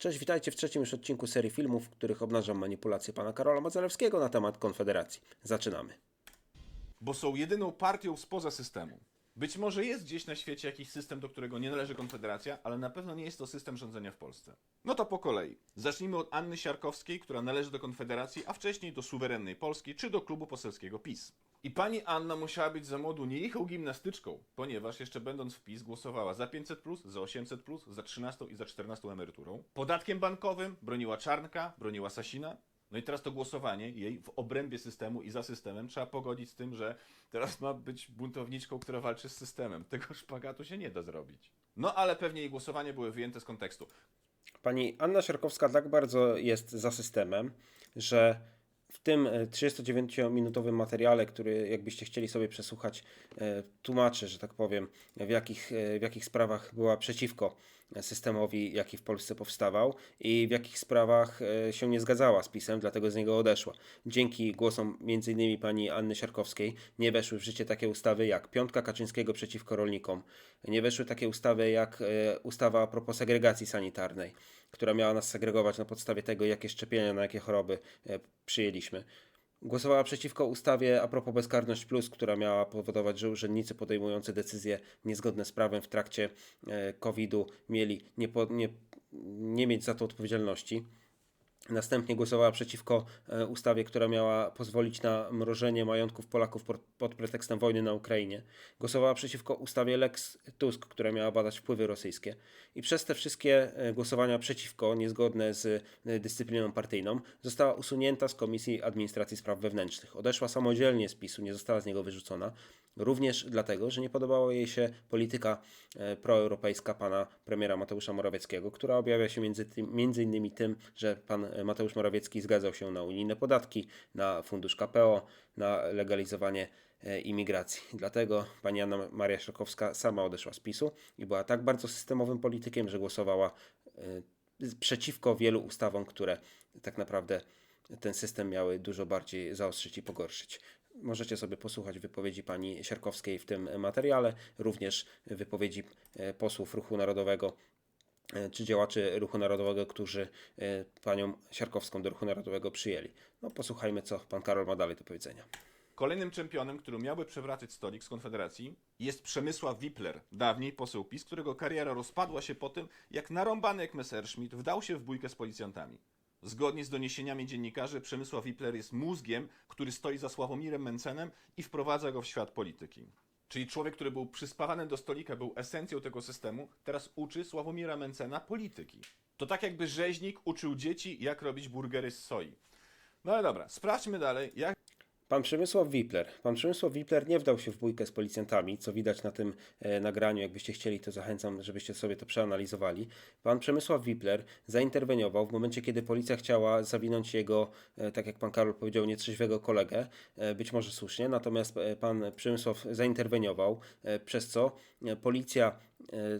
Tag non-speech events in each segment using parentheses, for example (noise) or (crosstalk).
Cześć, witajcie w trzecim już odcinku serii filmów, w których obnażam manipulacje pana Karola Mazalewskiego na temat Konfederacji. Zaczynamy. bo są jedyną partią spoza systemu. Być może jest gdzieś na świecie jakiś system, do którego nie należy Konfederacja, ale na pewno nie jest to system rządzenia w Polsce. No to po kolei. Zacznijmy od Anny Siarkowskiej, która należy do Konfederacji, a wcześniej do suwerennej Polski czy do klubu poselskiego PiS. I pani Anna musiała być za młodu niejechą gimnastyczką, ponieważ jeszcze będąc w PiS głosowała za 500, za 800, za 13 i za 14 emeryturą. Podatkiem bankowym broniła Czarnka, broniła Sasina, no i teraz to głosowanie jej w obrębie systemu i za systemem trzeba pogodzić z tym, że teraz ma być buntowniczką, która walczy z systemem. Tego szpagatu się nie da zrobić. No ale pewnie jej głosowanie były wyjęte z kontekstu. Pani Anna Siarkowska tak bardzo jest za systemem, że w tym e, 39-minutowym materiale, który jakbyście chcieli sobie przesłuchać, e, tłumaczy, że tak powiem, w jakich, e, w jakich sprawach była przeciwko systemowi, jaki w Polsce powstawał i w jakich sprawach e, się nie zgadzała z PiSem, dlatego z niego odeszła. Dzięki głosom m.in. pani Anny Siarkowskiej nie weszły w życie takie ustawy jak Piątka Kaczyńskiego przeciwko rolnikom, nie weszły takie ustawy jak e, ustawa a propos segregacji sanitarnej, która miała nas segregować na podstawie tego, jakie szczepienia na jakie choroby e, przyjęliśmy. Głosowała przeciwko ustawie a propos Bezkarność Plus, która miała powodować, że urzędnicy podejmujący decyzje niezgodne z prawem w trakcie e, COVID-u mieli nie, po, nie, nie mieć za to odpowiedzialności. Następnie głosowała przeciwko e, ustawie, która miała pozwolić na mrożenie majątków Polaków pod, pretekstem wojny na Ukrainie. Głosowała przeciwko ustawie Lex Tusk, która miała badać wpływy rosyjskie. I przez te wszystkie e, głosowania przeciwko, niezgodne z e, dyscypliną partyjną, została usunięta z Komisji Administracji Spraw Wewnętrznych. Odeszła samodzielnie z PiSu, nie została z niego wyrzucona. Również dlatego, że nie podobała jej się polityka e, proeuropejska pana premiera Mateusza Morawieckiego, która objawia się między, tym, między innymi tym, że pan e, Mateusz Morawiecki zgadzał się na unijne podatki, na fundusz KPO, na legalizowanie e, imigracji. Dlatego pani Anna Maria Szokowska sama odeszła z PiSu i była tak bardzo systemowym politykiem, że głosowała przeciwko wielu ustawom, które tak naprawdę ten system miały dużo bardziej zaostrzyć i pogorszyć. Możecie sobie posłuchać wypowiedzi pani Siarkowskiej w tym materiale, również wypowiedzi e, posłów Ruchu Narodowego e, czy działaczy Ruchu Narodowego, którzy e, panią Siarkowską do Ruchu Narodowego przyjęli. No posłuchajmy, co pan Karol ma dalej do powiedzenia. Kolejnym czempionem, który miałby przewracać stolik z Konfederacji, jest Przemysław Wipler, dawniej poseł PiS, którego kariera rozpadła się po tym, jak narąbany jak Messerschmitt wdał się w bójkę z policjantami. Zgodnie z doniesieniami dziennikarzy, Przemysław Wipler jest mózgiem, który stoi za Sławomirem Mencenem i wprowadza go w świat polityki. Czyli człowiek, który był przyspawany do stolika, był esencją tego systemu, teraz uczy Sławomira Mencena polityki. To tak jakby rzeźnik uczył dzieci, jak robić burgery z soi. No ale dobra, sprawdźmy dalej, jak Pan Przemysław Wipler. Pan Przemysław Wipler nie wdał się w bójkę z policjantami, co widać na tym e, nagraniu. Jakbyście chcieli, to zachęcam, żebyście sobie to przeanalizowali. Pan Przemysław Wipler zainterweniował w momencie, kiedy policja chciała zawinąć jego, e, tak jak pan Karol powiedział, nietrzeźwego kolegę, e, być może słusznie, natomiast e, pan Przemysław zainterweniował, e, przez co e, policja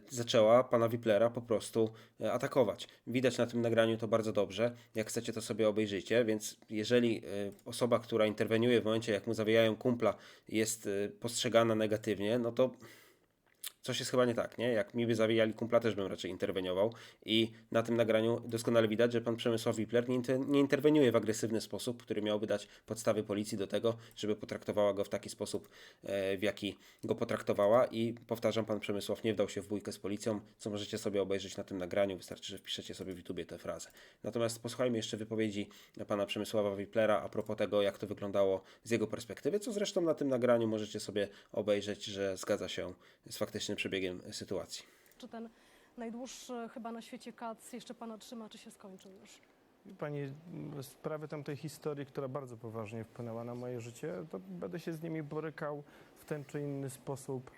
zaczęła pana Wiplera po prostu e, atakować. Widać na tym nagraniu to bardzo dobrze. Jak chcecie, to sobie obejrzyjcie. Więc jeżeli e, osoba, która interweniuje w momencie, jak mu zawijają kumpla, jest e, postrzegana negatywnie, no to coś jest chyba nie tak, nie? Jak mi by zawijali kumpla, też bym raczej interweniował. I na tym nagraniu doskonale widać, że pan Przemysław Wipler nie, inter- nie interweniuje w agresywny sposób, który miałby dać podstawy policji do tego, żeby potraktowała go w taki sposób, e, w jaki go potraktowała. I powtarzam, pan Przemysław nie wdał się w bójkę z policją, co możecie sobie obejrzeć na tym nagraniu. Wystarczy, że wpiszecie sobie w YouTubie tę frazę. Natomiast posłuchajmy jeszcze wypowiedzi pana Przemysława Wiplera a propos tego, jak to wyglądało z jego perspektywy, co zresztą na tym nagraniu możecie sobie obejrzeć, że zgadza się z faktycznym przebiegiem sytuacji. Czy ten najdłuższy chyba na świecie kac jeszcze pana trzyma, czy się skończył już? Pani, w sprawie tamtej historii, która bardzo poważnie wpłynęła na moje życie, to będę się z nimi borykał w ten czy inny sposób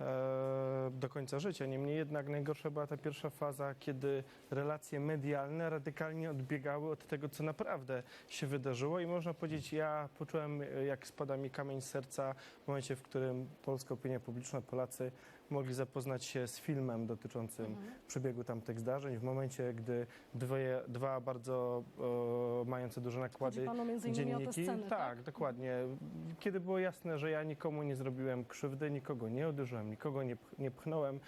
e, do końca życia. Niemniej jednak najgorsza była ta pierwsza faza, kiedy relacje medialne radykalnie odbiegały od tego, co naprawdę się wydarzyło i można powiedzieć, ja poczułem, jak spada mi kamień z serca w momencie, w którym polska opinia publiczna, Polacy mogli zapoznać się z filmem dotyczącym przebiegu tamtych zdarzeń. W momencie, gdy dwoje, dwa bardzo e, mające duże nakłady panu między innymi o te dzienniki. sceny, tak? tak, dokładnie. Kiedy było jasne, że ja nikomu nie zrobiłem krzywdy, nikogo nie uderzyłem, nikogo nie, pch- nie pchnąłem,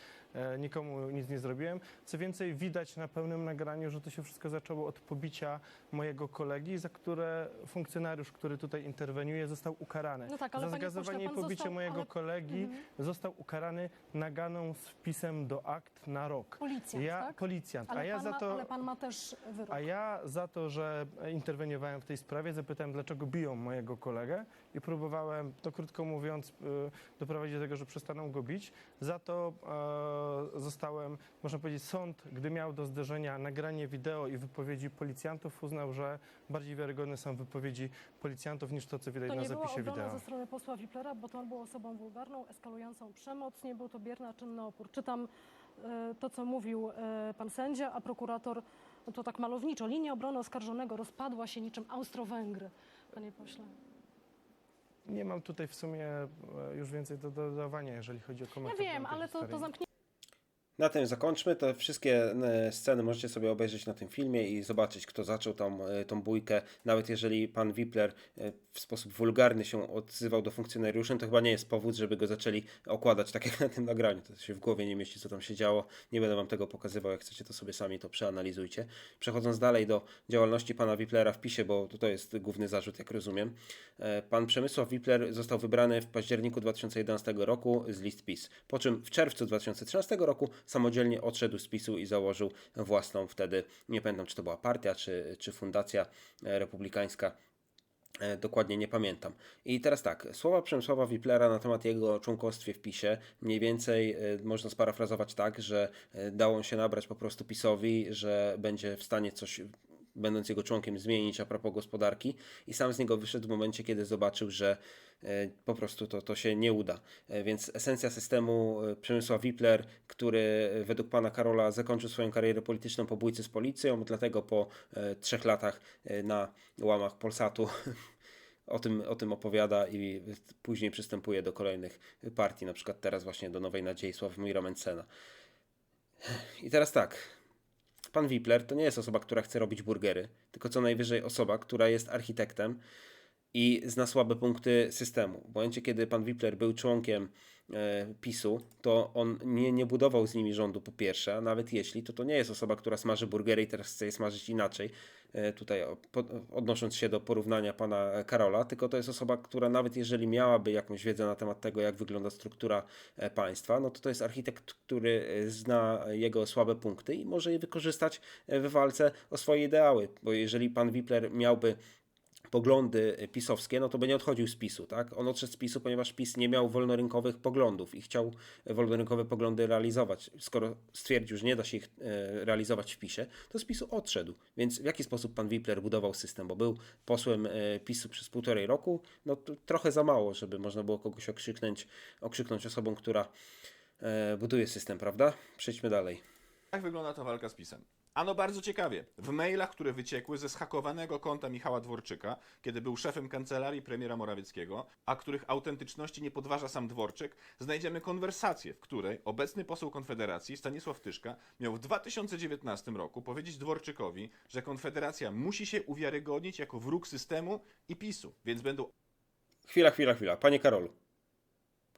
nikomu nic nie zrobiłem. Co więcej, widać na pełnym nagraniu, że to się wszystko zaczęło od pobicia mojego kolegi, za które funkcjonariusz, który tutaj interweniuje, został ukarany. No tak, ale za zgazowanie i pobicie został- mojego ale- kolegi Mhm. został ukarany naganą z wpisem do akt na rok. Policjant, ja, tak? Policjant. Ale, a ja za ma, to. ale pan ma też wyrok. A ja za to, że interweniowałem w tej sprawie, zapytałem, dlaczego biją mojego kolegę i próbowałem, to krótko mówiąc, y, doprowadzić do tego, że przestaną go bić. Za to e, zostałem, można powiedzieć, sąd, gdy miał do zderzenia nagranie wideo i wypowiedzi policjantów, uznał, że bardziej wiarygodne są wypowiedzi policjantów niż to, co widać To na nie zapisie wideo. ze strony posła Wiplera, bo to on był osobą wulgarną, eskalującą przemoc, nie był to bierny czynny opór. Czytam e, to, co mówił e, pan sędzia, a prokurator no to tak malowniczo. Linia obrony oskarżonego rozpadła się niczym Austro-Węgry, panie pośle. Nie mam tutaj w sumie e, już więcej do dodawania, jeżeli chodzi o Ja komentarz. wiem, tej ale to, to historii. zamknięcie Na tym zakończmy. Te wszystkie e, sceny możecie sobie obejrzeć na tym filmie i zobaczyć, kto zaczął tą, e, tą bójkę. Nawet jeżeli pan Wipler e, w sposób wulgarny się odzywał do funkcjonariuszy, to chyba nie jest powód, żeby go zaczęli okładać tak jak na tym nagraniu. To się w głowie nie mieści, co tam się działo. Nie będę wam tego pokazywał. Jak chcecie, to sobie sami to przeanalizujcie. Przechodząc dalej do działalności pana Wiplera w PiSie, bo to jest główny zarzut, jak rozumiem. Pan Przemysław Wipler został wybrany w październiku 2011 roku z list PiS, po czym w czerwcu 2013 roku samodzielnie odszedł z PiSu i założył własną wtedy, nie pamiętam czy to była partia, czy, czy fundacja e, republikańska, E, Dokładnie nie pamiętam. I teraz tak, słowa Przemysława Wiplera na temat jego członkostwie w PiSie mniej więcej e, można sparafrazować tak, że dało się nabrać po prostu PiSowi, że będzie w stanie coś, będąc jego członkiem, zmienić a propos gospodarki i sam z niego wyszedł w momencie, kiedy zobaczył, że e, po prostu to, to się nie uda. E, Więc esencja systemu e, Przemysław Wipler, który według pana Karola zakończył swoją karierę polityczną po bójce z policją, dlatego po trzech latach na łamach Polsatu (laughs) o tym, o tym opowiada i później przystępuje do kolejnych partii, na przykład teraz właśnie do Nowej Nadziei Sławomira Mencena. I teraz tak, pan Wipler to nie jest osoba, która chce robić burgery, tylko co najwyżej osoba, która jest architektem i zna słabe punkty systemu. W momencie, kiedy pan Wipler był członkiem PiSu, to on nie, nie budował z nimi rządu po pierwsze, a nawet jeśli, to to nie jest osoba, która smaży burgery i teraz chce je smażyć inaczej, e, tutaj odnosząc się do porównania pana Karola, tylko to jest osoba, która nawet jeżeli miałaby jakąś wiedzę na temat tego, jak wygląda struktura e, państwa, no to to jest architekt, który e, zna jego słabe punkty i może je wykorzystać e, w walce o swoje ideały, bo jeżeli pan Wipler miałby poglądy pisowskie, no to by nie odchodził z PiSu, tak? On odszedł z PiSu, ponieważ PiS nie miał wolnorynkowych poglądów i chciał wolnorynkowe poglądy realizować. Skoro stwierdził, że nie da się ich e, realizować w PiSie, to z PiSu odszedł. Więc w jaki sposób pan Wipler budował system? Bo był posłem PiSu przez półtorej roku, no to trochę za mało, żeby można było kogoś okrzyknąć, okrzyknąć osobą, która buduje system, prawda? Przejdźmy dalej. Jak wygląda ta walka z PiSem? Ano bardzo ciekawie. W mailach, które wyciekły ze schakowanego konta Michała Dworczyka, kiedy był szefem kancelarii premiera Morawieckiego, a których autentyczności nie podważa sam Dworczyk, znajdziemy konwersację, w której obecny poseł Konfederacji Stanisław Tyszka miał w 2019 roku powiedzieć Dworczykowi, że Konfederacja musi się uwiarygodnić jako wróg systemu i PiSu, więc będą Chwila, chwila, chwila. Panie Karolu,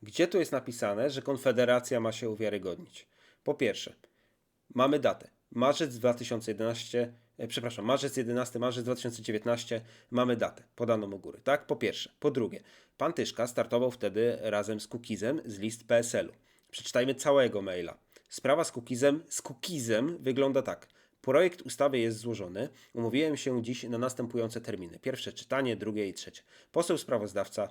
gdzie tu jest napisane, że Konfederacja ma się uwiarygodnić? Po pierwsze, mamy datę. Marzec 2011, e, przepraszam, marzec 11, marzec 2019, mamy datę podaną u góry, tak? Po pierwsze. Po drugie, pan Tyszka startował wtedy razem z Kukizem z list PSL-u. Przeczytajmy całego maila. Sprawa z Kukizem, z Kukizem wygląda tak. Projekt ustawy jest złożony. Umówiłem się dziś na następujące terminy. Pierwsze czytanie, drugie i trzecie. Poseł sprawozdawca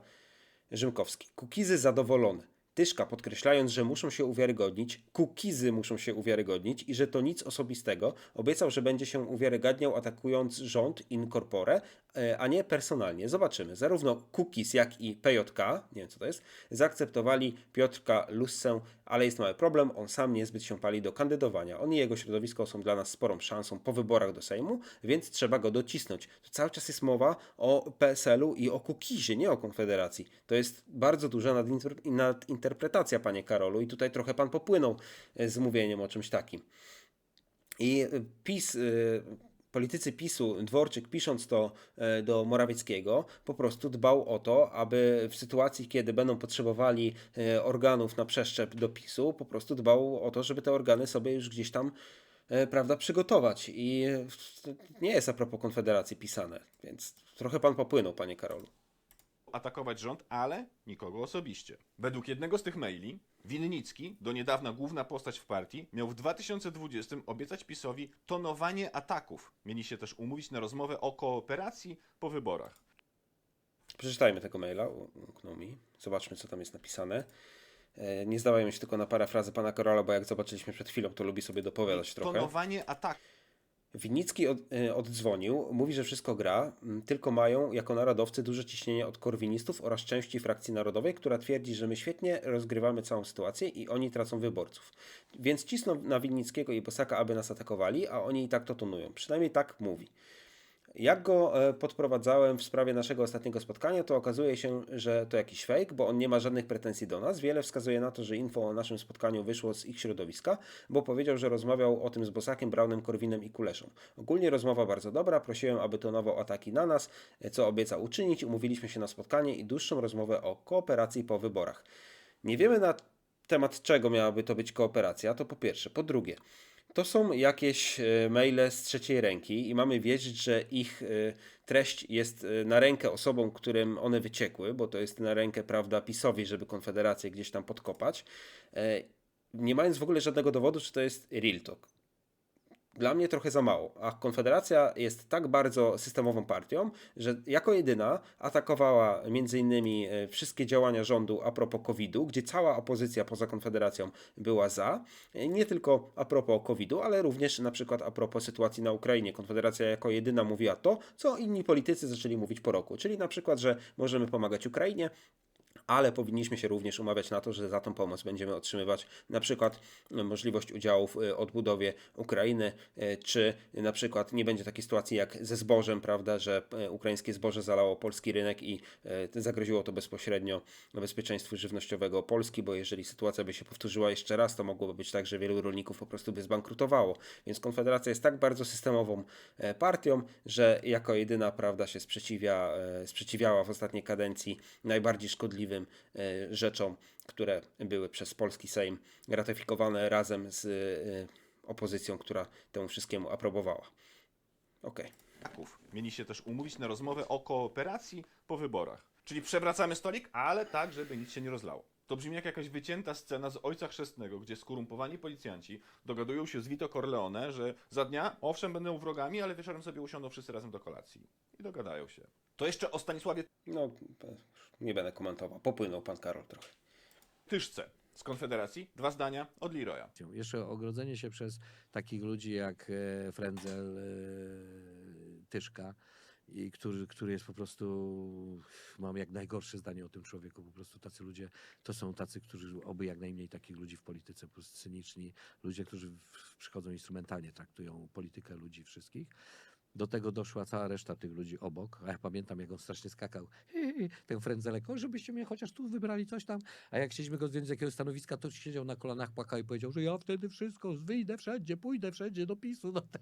Rzymkowski. Kukizy zadowolone. Tyszka podkreślając, że muszą się uwiarygodnić, kukizy muszą się uwiarygodnić i że to nic osobistego, obiecał, że będzie się uwiarygadniał atakując rząd in corpore, e, a nie personalnie. Zobaczymy. Zarówno Kukiz, jak i PJK, nie wiem co to jest, zaakceptowali Piotrka Lussę, ale jest mały problem, on sam niezbyt się pali do kandydowania. On i jego środowisko są dla nas sporą szansą po wyborach do Sejmu, więc trzeba go docisnąć. Tu cały czas jest mowa o PSL-u i o Kukizie, nie o Konfederacji. To jest bardzo duża nadinter- nadinterpretacja, panie Karolu, i tutaj trochę pan popłynął e, z mówieniem o czymś takim. I y, PiS y, politycy PiSu, Dworczyk pisząc to e, do Morawieckiego, po prostu dbał o to, aby w sytuacji, kiedy będą potrzebowali e, organów na przeszczep do PiSu, po prostu dbał o to, żeby te organy sobie już gdzieś tam e, prawda, przygotować. I e, nie jest a propos Konfederacji pisane, więc trochę pan popłynął, panie Karolu. Atakować rząd, ale nikogo osobiście. Według jednego z tych maili, Winnicki, do niedawna główna postać w partii, miał w 2020 obiecać PiSowi tonowanie ataków. Mieli się też umówić na rozmowę o kooperacji po wyborach. Przeczytajmy tego maila, umknął mi. Zobaczmy, co tam jest napisane. E, Nie zdawajmy się tylko na parafrazy pana Karola, bo jak zobaczyliśmy przed chwilą, to lubi sobie dopowiadać trochę. Tonowanie ataków. Winnicki od, e, oddzwonił, mówi, że wszystko gra, tylko mają jako narodowcy duże ciśnienie od korwinistów oraz części frakcji narodowej, która twierdzi, że my świetnie rozgrywamy całą sytuację i oni tracą wyborców. Więc cisną na Winnickiego i Bosaka, aby nas atakowali, a oni i tak to tonują. Przynajmniej tak mówi. Jak go e, podprowadzałem w sprawie naszego ostatniego spotkania, to okazuje się, że to jakiś fake, bo on nie ma żadnych pretensji do nas. Wiele wskazuje na to, że info o naszym spotkaniu wyszło z ich środowiska, bo powiedział, że rozmawiał o tym z Bosakiem, Braunem, Korwinem i Kuleszą. Ogólnie rozmowa bardzo dobra, prosiłem, aby tonował ataki na nas, e, co obiecał uczynić. Umówiliśmy się na spotkanie i dłuższą rozmowę o kooperacji po wyborach. Nie wiemy na temat czego miałaby to być kooperacja, to po pierwsze. Po drugie, to są jakieś e, maile z trzeciej ręki i mamy wierzyć, że ich e, treść jest e, na rękę osobom, którym one wyciekły, bo to jest na rękę, prawda, PiSowi, żeby Konfederację gdzieś tam podkopać, nie mając w ogóle żadnego dowodu, czy to jest real talk. Dla mnie trochę za mało, a Konfederacja jest tak bardzo systemową partią, że jako jedyna atakowała między innymi e, wszystkie działania rządu a propos COVID-u, gdzie cała opozycja poza Konfederacją była za, E, nie tylko a propos COVID-u, ale również na przykład a propos sytuacji na Ukrainie. Konfederacja jako jedyna mówiła to, co inni politycy zaczęli mówić po roku, czyli na przykład, że możemy pomagać Ukrainie, ale powinniśmy się również umawiać na to, że za tą pomoc będziemy otrzymywać na przykład e, możliwość udziału w e, odbudowie Ukrainy, e, czy na przykład nie będzie takiej sytuacji jak ze zbożem, prawda, że ukraińskie zboże zalało polski rynek i zagroziło to bezpośrednio bezpieczeństwu żywnościowego Polski, bo jeżeli sytuacja by się powtórzyła jeszcze raz, to mogłoby być tak, że wielu rolników po prostu by zbankrutowało. Więc Konfederacja jest tak bardzo systemową partią, że jako jedyna prawda się sprzeciwia, sprzeciwiała w ostatniej kadencji najbardziej szkodliwym e, rzeczom, które były przez polski Sejm ratyfikowane razem z e, opozycją, która temu wszystkiemu aprobowała. Okej. ataków. Mieli się też umówić na rozmowę o kooperacji po wyborach. Czyli przewracamy stolik, ale tak, żeby nic się nie rozlało. To brzmi jak jakaś wycięta scena z Ojca Chrzestnego, gdzie skorumpowani policjanci dogadują się z Vito Corleone, że za dnia, owszem, będą wrogami, ale wieczorem sobie usiądą wszyscy razem do kolacji. I dogadają się. To jeszcze o Stanisławie No, nie będę komentował. Popłynął pan Karol trochę. Tyszce z Konfederacji. Dwa zdania od Leroya. Jeszcze ogrodzenie się przez takich ludzi jak e, Frędzel, e, Tyszka, i który, który jest po prostu, mam jak najgorsze zdanie o tym człowieku, po prostu tacy ludzie, to są tacy, którzy, oby jak najmniej takich ludzi w polityce, po prostu cyniczni, ludzie, którzy w, przychodzą instrumentalnie, traktują politykę ludzi wszystkich. Do tego doszła cała reszta tych ludzi obok, a ja pamiętam, jak on strasznie skakał, hi, hi, ten frędzelek, o, żebyście mnie chociaż tu wybrali coś tam, a jak chcieliśmy go zdjąć z jakiegoś stanowiska, to siedział na kolanach, płakał i powiedział, że ja wtedy wszystko, wyjdę wszędzie, pójdę wszędzie do PiSu, no te,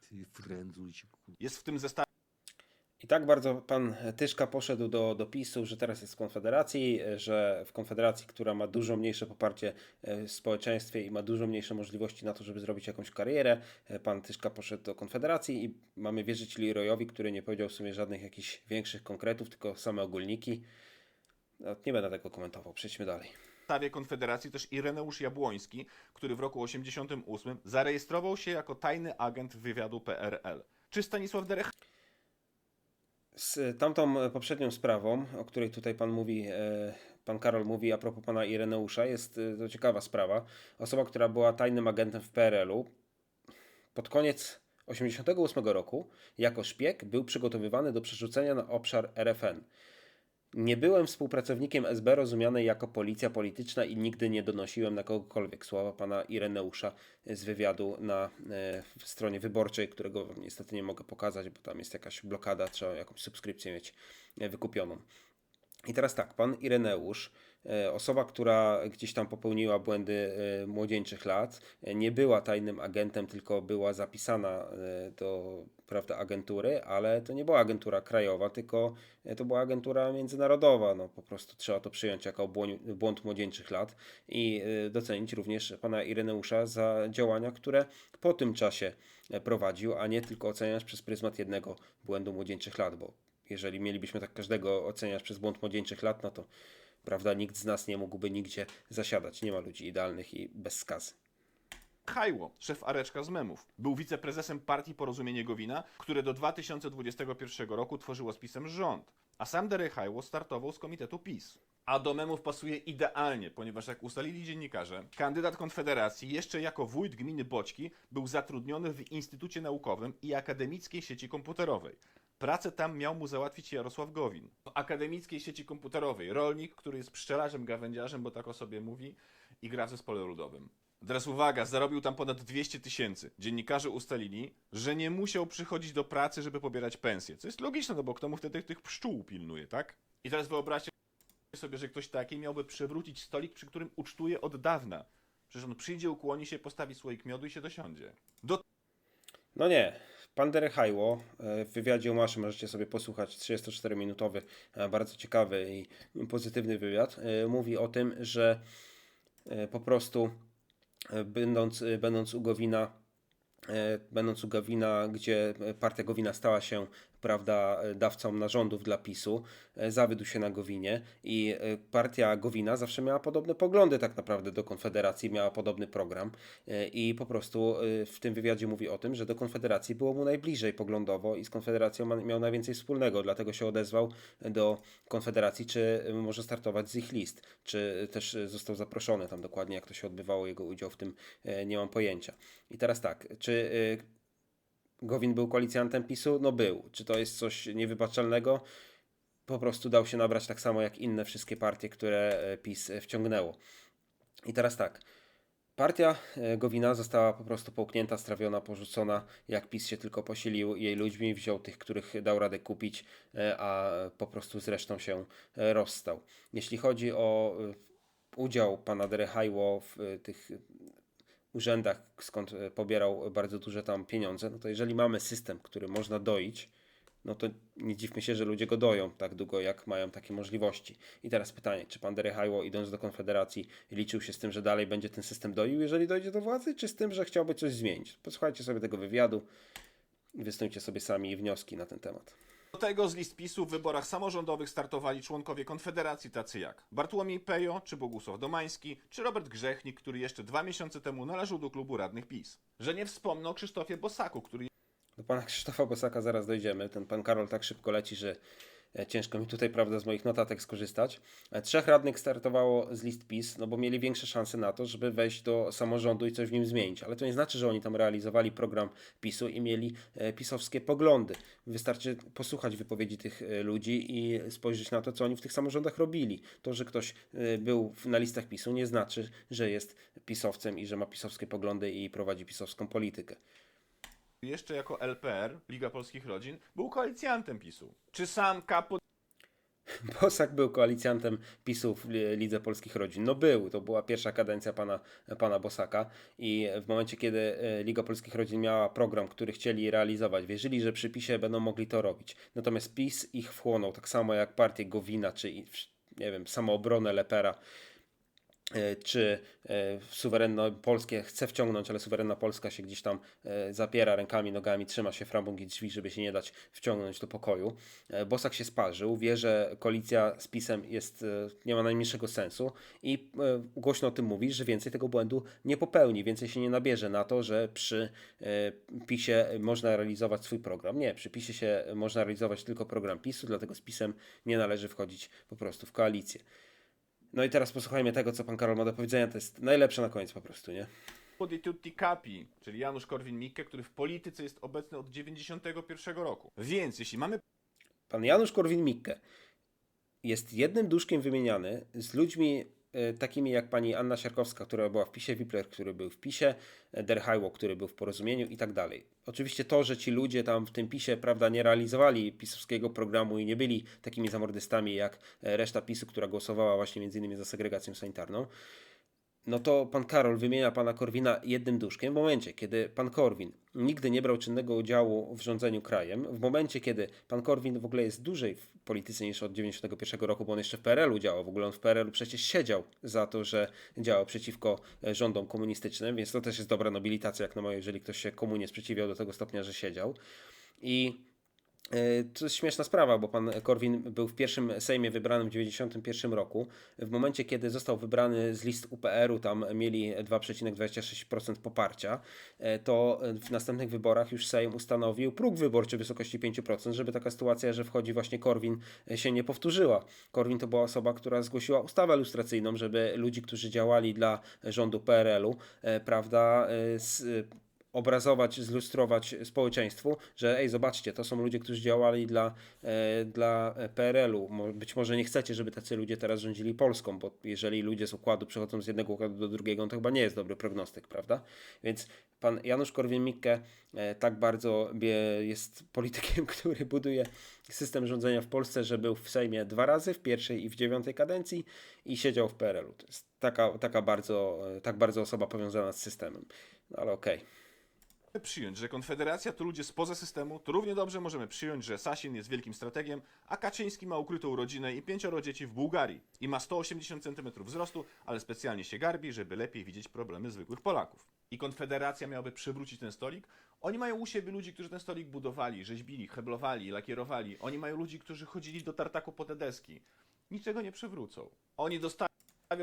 ty frędzluj się, Jest w tym zestawie I tak bardzo pan Tyszka poszedł do, do PiSu, że teraz jest w Konfederacji, że w Konfederacji, która ma dużo mniejsze poparcie e, w społeczeństwie i ma dużo mniejsze możliwości na to, żeby zrobić jakąś karierę, e, pan Tyszka poszedł do Konfederacji i mamy wierzyć Leroyowi, który nie powiedział w sumie żadnych jakichś większych konkretów, tylko same ogólniki. No, nie będę tego komentował, przejdźmy dalej. zestawie Konfederacji też Ireneusz Jabłoński, który w roku 88 zarejestrował się jako tajny agent wywiadu PRL. Czy Stanisław Derech Z tamtą e, poprzednią sprawą, o której tutaj pan mówi, e, pan Karol mówi a propos pana Ireneusza, jest e, to ciekawa sprawa. Osoba, która była tajnym agentem w PRL-u, pod koniec 1988 roku jako szpieg był przygotowywany do przerzucenia na obszar RFN. Nie byłem współpracownikiem SB rozumianej jako policja polityczna i nigdy nie donosiłem na kogokolwiek słowa pana Ireneusza z wywiadu na e, stronie wyborczej, którego niestety nie mogę pokazać, bo tam jest jakaś blokada, trzeba jakąś subskrypcję mieć e, wykupioną. I teraz tak, pan Ireneusz osoba, która gdzieś tam popełniła błędy e, młodzieńczych lat, e, nie była tajnym agentem, tylko była zapisana e, do prawda, agentury, ale to nie była agentura krajowa, tylko e, to była agentura międzynarodowa. No, po prostu trzeba to przyjąć jako błąd młodzieńczych lat i e, docenić również pana Ireneusza za działania, które po tym czasie e, prowadził, a nie tylko oceniać przez pryzmat jednego błędu młodzieńczych lat, bo jeżeli mielibyśmy tak każdego oceniać przez błąd młodzieńczych lat, no to prawda, nikt z nas nie mógłby nigdzie zasiadać. Nie ma ludzi idealnych i bez skazy. Hajło, szef Areczka z memów. Był wiceprezesem partii Porozumienie Gowina, które do 2021 roku tworzyło z PiSem rząd. A sam Derek Hajło startował z komitetu PiS. A do memów pasuje idealnie, ponieważ jak ustalili dziennikarze, kandydat Konfederacji jeszcze jako wójt gminy Boćki był zatrudniony w Instytucie Naukowym i Akademickiej Sieci Komputerowej. Pracę tam miał mu załatwić Jarosław Gowin. W akademickiej sieci komputerowej rolnik, który jest pszczelarzem, gawędziarzem, bo tak o sobie mówi, i gra w zespole ludowym. Teraz uwaga, zarobił tam ponad 200 tysięcy. Dziennikarze ustalili, że nie musiał przychodzić do pracy, żeby pobierać pensję. Co jest logiczne, no bo kto mu wtedy tych pszczół pilnuje, tak? I teraz wyobraźcie sobie, że ktoś taki miałby przewrócić stolik, przy którym ucztuje od dawna. Przecież on przyjdzie, ukłoni się, postawi słoik miodu i się dosiądzie. Do No nie. Pan Derechajło e, w wywiadzie u Maszy możecie sobie posłuchać 34-minutowy, e, bardzo ciekawy i pozytywny wywiad. e, Mówi o tym, że po prostu będąc, będąc u Gowina, będąc u Gowina, gdzie partia Gowina stała się prawda, dawcą narządów dla PiSu, e, zawiódł się na Gowinie i e, partia Gowina zawsze miała podobne poglądy tak naprawdę do Konfederacji, miała podobny program e, i po prostu e, w tym wywiadzie mówi o tym, że do Konfederacji było mu najbliżej poglądowo i z Konfederacją miał najwięcej wspólnego, dlatego się odezwał do Konfederacji, czy e, może startować z ich list, czy też e, został zaproszony tam dokładnie, jak to się odbywało, jego udział w tym e, nie mam pojęcia. I teraz tak, czy e, Gowin był koalicjantem PiSu? No był. Czy to jest coś niewybaczalnego? Po prostu dał się nabrać tak samo jak inne wszystkie partie, które e, PiS e, wciągnęło. I teraz tak. Partia e, Gowina została po prostu połknięta, strawiona, porzucona, jak PiS się tylko posilił jej ludźmi, wziął tych, których dał radę kupić, a po prostu z resztą się rozstał. Jeśli chodzi o udział pana Derechajło w tych urzędach, skąd e, pobierał bardzo duże tam pieniądze, no to jeżeli mamy system, który można doić, no to nie dziwmy się, że ludzie go doją tak długo, jak mają takie możliwości. I teraz pytanie, czy pan Derechajło idąc do Konfederacji liczył się z tym, że dalej będzie ten system doił, jeżeli dojdzie do władzy, czy z tym, że chciałby coś zmienić? Posłuchajcie sobie tego wywiadu i wysnuńcie sobie sami wnioski na ten temat. Do tego z list PiSu w wyborach samorządowych startowali członkowie Konfederacji tacy jak Bartłomiej Pejo, czy Bogusław Domański, czy Robert Grzechnik, który jeszcze dwa miesiące temu należał do klubu radnych PiS. Że nie wspomnę o Krzysztofie Bosaku, który Do pana Krzysztofa Bosaka zaraz dojdziemy. Ten pan Karol tak szybko leci, że ciężko mi tutaj, prawda, z moich notatek skorzystać. E, Trzech radnych startowało z list PiS, no bo mieli większe szanse na to, żeby wejść do samorządu i coś w nim zmienić. Ale to nie znaczy, że oni tam realizowali program PiSu i mieli e, pisowskie poglądy. Wystarczy posłuchać wypowiedzi tych e, ludzi i spojrzeć na to, co oni w tych samorządach robili. To, że ktoś e, był na listach PiSu, nie znaczy, że jest pisowcem i że ma pisowskie poglądy i prowadzi pisowską politykę. Jeszcze jako LPR, Liga Polskich Rodzin, był koalicjantem PiSu. Czy sam Kapo (laughs) Bosak był koalicjantem PiSu w Li- Lidze Polskich Rodzin. No był, to była pierwsza kadencja pana, pana Bosaka i w momencie, kiedy e, Liga Polskich Rodzin miała program, który chcieli realizować, wierzyli, że przy PiSie będą mogli to robić. Natomiast PiS ich wchłonął, tak samo jak partię Gowina, czy nie wiem, samoobronę Lepera, czy e, suwerenne polskie chce wciągnąć, ale suwerenna Polska się gdzieś tam e, zapiera rękami, nogami, trzyma się frambugi drzwi, żeby się nie dać wciągnąć do pokoju. E, Bosak się sparzył, wie, że koalicja z PiSem jest, e, nie ma najmniejszego sensu i e, głośno o tym mówi, że więcej tego błędu nie popełni, więcej się nie nabierze na to, że przy e, PiSie można realizować swój program. Nie, przy PiSie się można realizować tylko program PiSu, dlatego z PiSem nie należy wchodzić po prostu w koalicję. No i teraz posłuchajmy tego, co pan Karol ma do powiedzenia. To jest najlepsze na koniec po prostu, nie? di tutti capi, czyli Janusz Korwin-Mikke, który w polityce jest obecny od 91 roku. Więc jeśli mamy Pan Janusz Korwin-Mikke jest jednym duszkiem wymieniany z ludźmi takimi jak pani Anna Siarkowska, która była w PiSie, Wipler, który był w PiSie, e, Derhajło, który był w Porozumieniu i tak dalej. Oczywiście to, że ci ludzie tam w tym PiSie, prawda, nie realizowali pisowskiego programu i nie byli takimi zamordystami jak e, reszta PiSu, która głosowała właśnie między innymi za segregacją sanitarną, no to pan Karol wymienia pana Korwina jednym duszkiem w momencie, kiedy pan Korwin nigdy nie brał czynnego udziału w rządzeniu krajem, w momencie, kiedy pan Korwin w ogóle jest dłużej w polityce niż od 91 roku, bo on jeszcze w PRL-u działał, w ogóle on w PRL-u przecież siedział za to, że działał przeciwko e, rządom komunistycznym, więc to też jest dobra nobilitacja, jak na moje, jeżeli ktoś się komunie sprzeciwiał do tego stopnia, że siedział. I To jest śmieszna sprawa, bo pan Korwin był w pierwszym Sejmie wybranym w 1991 roku. W momencie, kiedy został wybrany z list UPR-u, tam mieli 2,26% poparcia, e, to w następnych wyborach już Sejm ustanowił próg wyborczy w wysokości 5%, żeby taka sytuacja, że wchodzi właśnie Korwin, e, się nie powtórzyła. Korwin to była osoba, która zgłosiła ustawę lustracyjną, żeby ludzi, którzy działali dla rządu PRL-u, e, prawda, e, s- obrazować, zlustrować społeczeństwu, że ej, zobaczcie, to są ludzie, którzy działali dla, e, dla PRL-u. Być może nie chcecie, żeby tacy ludzie teraz rządzili Polską, bo jeżeli ludzie z układu przechodzą z jednego układu do drugiego, to chyba nie jest dobry prognostyk, prawda? Więc pan Janusz Korwin-Mikke e, tak bardzo bie- jest politykiem, (laughs) który buduje system rządzenia w Polsce, że był w Sejmie dwa razy, w pierwszej i w dziewiątej kadencji i siedział w PRL-u. To jest taka, taka bardzo, e, tak bardzo osoba powiązana z systemem. No ale okej. Przyjąć, że Konfederacja to ludzie spoza systemu, to równie dobrze możemy przyjąć, że Sasin jest wielkim strategiem, a Kaczyński ma ukrytą rodzinę i pięcioro dzieci w Bułgarii i ma 180 cm wzrostu, ale specjalnie się garbi, żeby lepiej widzieć problemy zwykłych Polaków. I Konfederacja miałaby przywrócić ten stolik? Oni mają u siebie ludzi, którzy ten stolik budowali, rzeźbili, heblowali, lakierowali. Oni mają ludzi, którzy chodzili do tartaku po te deski. Niczego nie przywrócą. Oni dostawią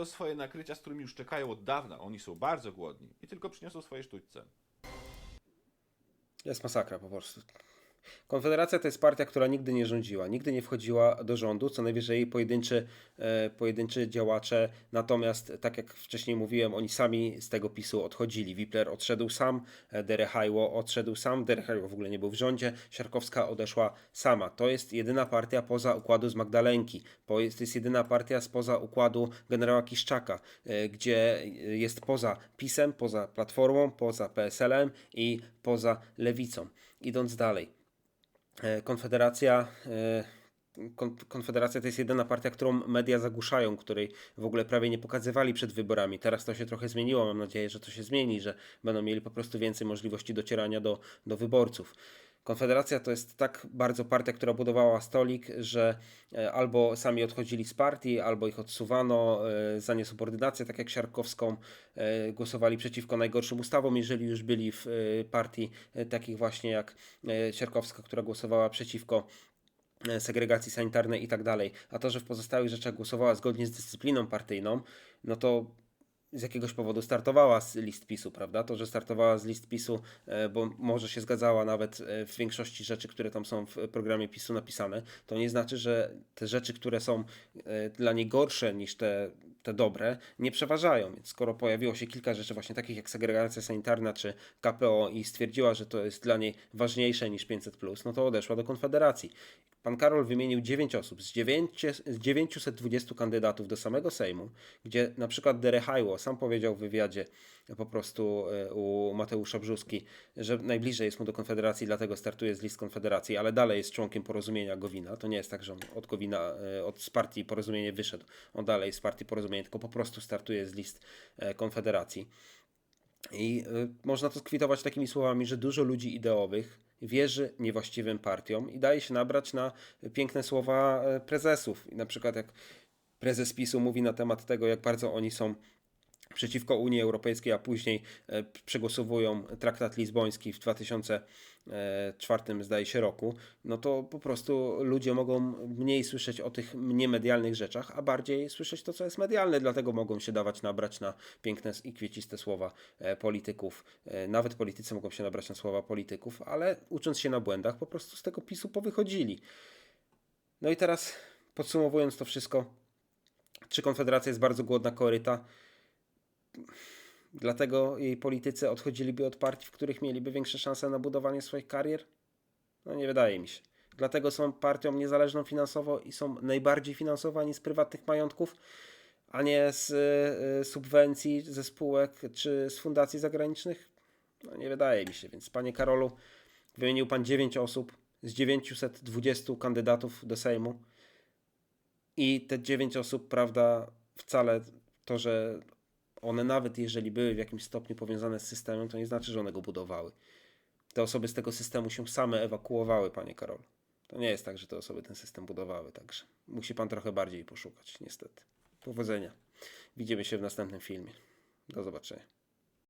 swoje nakrycia, z którymi już czekają od dawna. Oni są bardzo głodni i tylko przyniosą swoje sztućce. Jest masakra po prostu. Konfederacja to jest partia, która nigdy nie rządziła, nigdy nie wchodziła do rządu, co najwyżej pojedynczy, e, pojedynczy działacze. Natomiast, tak jak wcześniej mówiłem, oni sami z tego PiSu odchodzili. Wipler odszedł sam, e, Derechajło odszedł sam, Derechajło w ogóle nie był w rządzie, Siarkowska odeszła sama. To jest jedyna partia poza układu z Magdalenki. To jest, to jest jedyna partia spoza układu generała Kiszczaka, e, gdzie jest poza PiSem, poza Platformą, poza PSL-em i poza Lewicą. Idąc dalej. E, Konfederacja. e, Kon- Konfederacja to jest jedyna partia, którą media zagłuszają, której w ogóle prawie nie pokazywali przed wyborami. Teraz to się trochę zmieniło. Mam nadzieję, że to się zmieni, że będą mieli po prostu więcej możliwości docierania do, do wyborców. Konfederacja to jest tak bardzo partia, która budowała stolik, że e, albo sami odchodzili z partii, albo ich odsuwano e, za niesubordynację, tak jak Siarkowską, e, głosowali przeciwko najgorszym ustawom, jeżeli już byli w partii takich właśnie jak Siarkowska, która głosowała przeciwko segregacji sanitarnej i tak dalej. A to, że w pozostałych rzeczach głosowała zgodnie z dyscypliną partyjną, no to z jakiegoś powodu startowała z list PiSu, prawda? To, że startowała z list PiSu, e, bo może się zgadzała nawet e, w większości rzeczy, które tam są w programie PiSu napisane, to nie znaczy, że te rzeczy, które są e, dla niej gorsze niż te, te dobre, nie przeważają. Więc skoro pojawiło się kilka rzeczy właśnie takich jak segregacja sanitarna czy KPO i stwierdziła, że to jest dla niej ważniejsze niż 500+, no to odeszła do Konfederacji. Pan Karol wymienił 9 osób z, 9, z 920 kandydatów do samego Sejmu, gdzie na przykład Derechajło sam powiedział w wywiadzie po prostu e, u Mateusza Brzuski, że najbliżej jest mu do Konfederacji, dlatego startuje z list Konfederacji, ale dalej jest członkiem porozumienia Gowina. To nie jest tak, że on od Gowina, e, od partii Porozumienie wyszedł. On dalej z partii Porozumienie, tylko po prostu startuje z list e, Konfederacji. I można to skwitować takimi słowami, że dużo ludzi ideowych wierzy niewłaściwym partiom i daje się nabrać na piękne słowa prezesów. I na przykład jak prezes PiSu mówi na temat tego, jak bardzo oni są przeciwko Unii Europejskiej, a później e, przegłosowują traktat lizboński w 2004 zdaje się roku, no to po prostu ludzie mogą mniej słyszeć o tych niemedialnych rzeczach, a bardziej słyszeć to, co jest medialne, dlatego mogą się dawać nabrać na piękne i kwieciste słowa e, polityków. E, Nawet politycy mogą się nabrać na słowa polityków, ale ucząc się na błędach, po prostu z tego PiSu powychodzili. No i teraz podsumowując to wszystko, czy Konfederacja jest bardzo głodna koryta? Dlatego jej politycy odchodziliby od partii, w których mieliby większe szanse na budowanie swoich karier? No nie wydaje mi się. Dlatego są partią niezależną finansowo i są najbardziej finansowani z prywatnych majątków, a nie z y, subwencji, ze spółek czy z fundacji zagranicznych? No nie wydaje mi się, więc panie Karolu, wymienił pan 9 osób z 920 kandydatów do Sejmu i te 9 osób, prawda, wcale to, że one nawet jeżeli były w jakimś stopniu powiązane z systemem, to nie znaczy, że one go budowały. Te osoby z tego systemu się same ewakuowały, panie Karolu. To nie jest tak, że te osoby ten system budowały, także musi pan trochę bardziej poszukać, niestety. Powodzenia. Widzimy się w następnym filmie. Do zobaczenia.